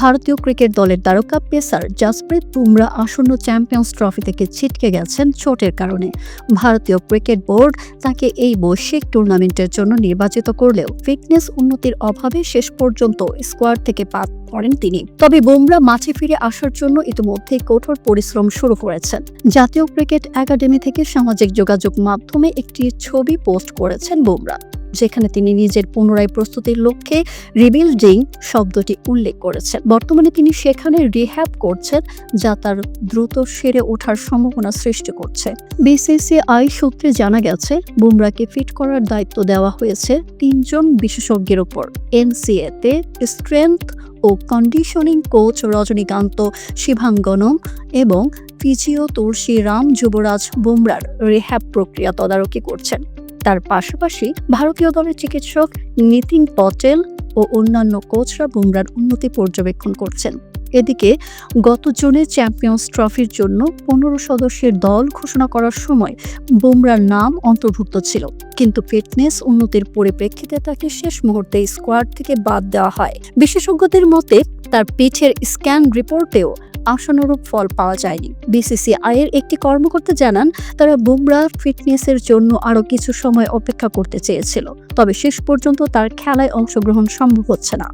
ভারতীয় ক্রিকেট দলের তারকা পেসার জাসপ্রীত বুমরা আসন্ন চ্যাম্পিয়ন্স ট্রফি থেকে ছিটকে গেছেন চোটের কারণে। ভারতীয় ক্রিকেট বোর্ড তাকে এই বৈশ্বিক টুর্নামেন্টের জন্য নির্বাচিত করলেও ফিটনেস উন্নতির অভাবে শেষ পর্যন্ত স্কোয়াড থেকে বাদ পড়েন তিনি। তবে বুমরা মাঠে ফিরে আসার জন্য ইতিমধ্যেই কঠোর পরিশ্রম শুরু করেছেন। জাতীয় ক্রিকেট একাডেমি থেকে সামাজিক যোগাযোগ মাধ্যমে একটি ছবি পোস্ট করেছেন বুমরা। যেখানে তিনি নিজের পুনরায় প্রস্তুতির লক্ষ্যে রিবিল্ডিং শব্দটি উল্লেখ করেছেন। বর্তমানে তিনি সেখানে রিহ্যাব করছেন, যা তার দ্রুত সেরে ওঠার সম্ভাবনা সৃষ্টি করছে। বিসিসিআই সূত্রে জানা গেছে বুমরাকে ফিট করার দায়িত্ব দেওয়া হয়েছে তিনজন বিশেষজ্ঞের উপর এনসিএ তে স্ট্রেংথ ও কন্ডিশনিং কোচ রজনীকান্ত শিভাঙ্গনম এবং ফিজিও তুলসী রাম যুবরাজ বুমরার রিহ্যাব প্রক্রিয়া তদারকি করছেন। তার পাশাপাশি ভারতীয় দলের চিকিৎসক নিতিন পটেল ও অন্যান্য কোচরা বুমরার উন্নতি পর্যবেক্ষণ করছেন। এদিকে গত জুনে চ্যাম্পিয়ন্স ট্রফির জন্য পনেরো সদস্যের দল ঘোষণা করার সময় বুমরার নাম অন্তর্ভুক্ত ছিল, কিন্তু ফিটনেস উন্নতির পরিপ্রেক্ষিতে তাকে শেষ মুহূর্তে স্কোয়াড থেকে বাদ দেওয়া হয়। বিশেষজ্ঞদের মতে, তার পিঠের স্ক্যান রিপোর্টেও আশানুরূপ ফল পাওয়া যায়নি। বিসিসিআই এর একটি কর্মকর্তা জানান, তারা বুমরা ফিটনেসের জন্য আরও কিছু সময় অপেক্ষা করতে চেয়েছিল। তবে শেষ পর্যন্ত তার খেলায় অংশগ্রহণ সম্ভব হচ্ছে না।